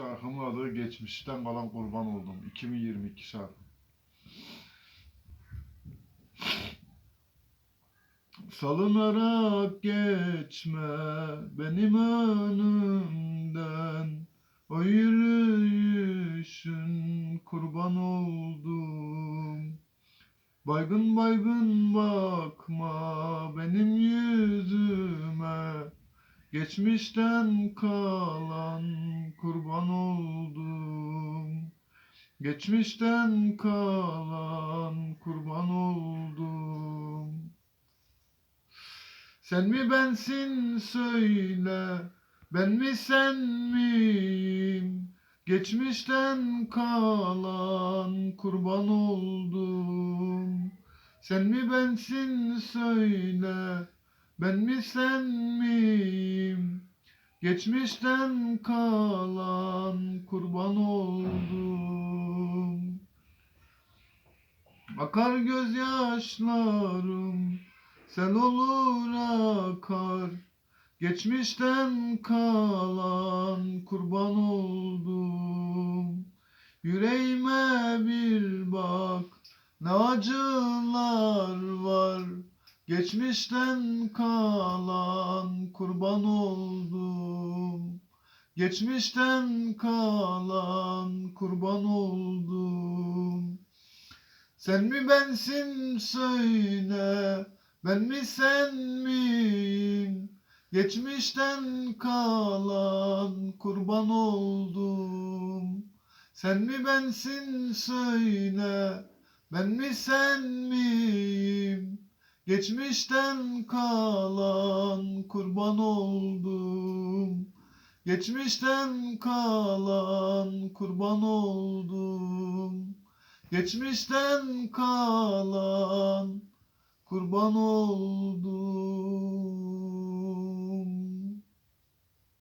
Şarkımın adı Geçmişten Kalan Kurban Oldum. 2022 şarkı. Salınarak geçme benim önümden O yürüyüşün kurban oldum Baygın baygın bakma benim yüzüme Geçmişten kalan kurban oldum Geçmişten kalan kurban oldum Sen mi bensin söyle Ben mi sen miyim Geçmişten kalan kurban oldum Sen mi bensin söyle ben mi sen miyim? Geçmişten kalan kurban oldum. Akar gözyaşlarım, sel olur akar. Geçmişten kalan kurban oldum. Yüreğime bir bak, ne acılar var. Geçmişten kalan kurban oldum. Geçmişten kalan kurban oldum. Sen mi bensin söyle, ben mi sen miyim? Geçmişten kalan kurban oldum. Sen mi bensin söyle, ben mi sen miyim? Geçmişten kalan kurban oldum. Geçmişten kalan kurban oldum. Geçmişten kalan kurban oldum.